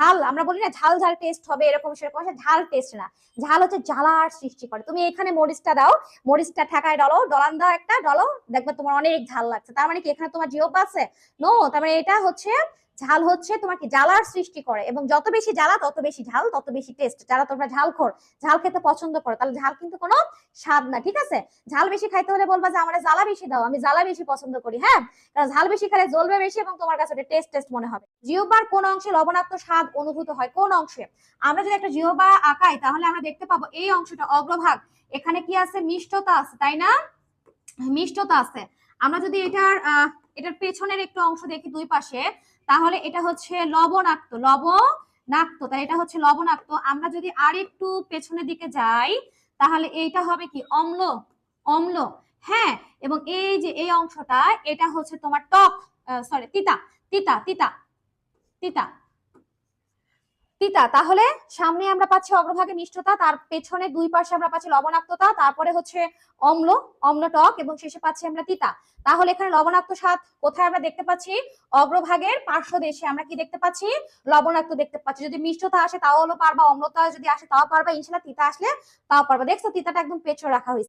ঝাল, আমরা বলি না ঝাল ঝাল টেস্ট হবে, এরকম সেরকম ঝাল টেস্ট না। ঝাল হচ্ছে জ্বালার সৃষ্টি করে। তুমি এখানে মরিচটা দাও, মরিচটা ঠেকায় ডলো, ডলান দাও একটা, ডলো, দেখবে তোমার অনেক ঝাল লাগছে। তার মানে কি, এখানে তোমার জিওপ আছে? নো তার মানে এটা হচ্ছে ঝাল হচ্ছে তোমার কি জ্বালার সৃষ্টি করে এবং যত বেশি জ্বালা তত বেশি ঝাল তত বেশি টেস্ট যারা তোমরা ঝাল খোর ঝাল খেতে পছন্দ করো তাহলে ঝাল কিন্তু কোনো স্বাদ না ঠিক আছে? ঝাল বেশি খাইতে হলে বলবা যে আমার জ্বালা বেশি দাও আমি জ্বালা বেশি পছন্দ করি। হ্যাঁ? কারণ ঝাল বেশি খেলে জ্বলবে বেশি এবং তোমার কাছে ওটা টেস্ট টেস্ট মনে হবে। জিওবার কোন অংশে লবণাক্ত স্বাদ অনুভূত হয়? কোন অংশে? আমরা যদি একটা জিওবা আঁকাই তাহলে আমরা দেখতে পাবো এই অংশটা অগ্রভাগ। এখানে কি আছে? মিষ্টতা আছে তাই না? মিষ্টতা আছে। আমরা যদি এটার আহ, এটার পেছনের একটু অংশ দেখি দুই পাশে। তাহলে এটা হচ্ছে লবণাক্ত লবণাক্ত। তাহলে এটা হচ্ছে লবণাক্ত। আমরা যদি আর একটু পেছনের দিকে যাই, তাহলে এইটা হবে কি? অম্ল অম্ল। হ্যাঁ এবং এই যে এই অংশটা, এটা হচ্ছে তোমার টক সরি তিতা তিতা তিতা। তিতা তাহলে সামনে আমরা পাচ্ছি অগ্রভাগে মিষ্টতা, তার পেছনে দুই পাশে আমরা পাচ্ছি লবণাক্ততা, তারপরে হচ্ছে অম্ল অম্ল টক, এবং শেষে পাচ্ছি আমরা তিতা। তাহলে এখানে লবণাক্ত স্বাদ কোথায় আমরা দেখতে পাচ্ছি? অগ্রভাগের পার্শ্ব দেশে আমরা কি দেখতে পাচ্ছি? লবণাক্ত দেখতে পাচ্ছি। যদি মিষ্টতা আসে তাও হলো পারবা, অম্লতা যদি আসে তাও পারবা ইনশাল্লাহ তিতা আসলে তাও পারবা। দেখছ, তিতাটা একদম পেছনে রাখা হয়েছে।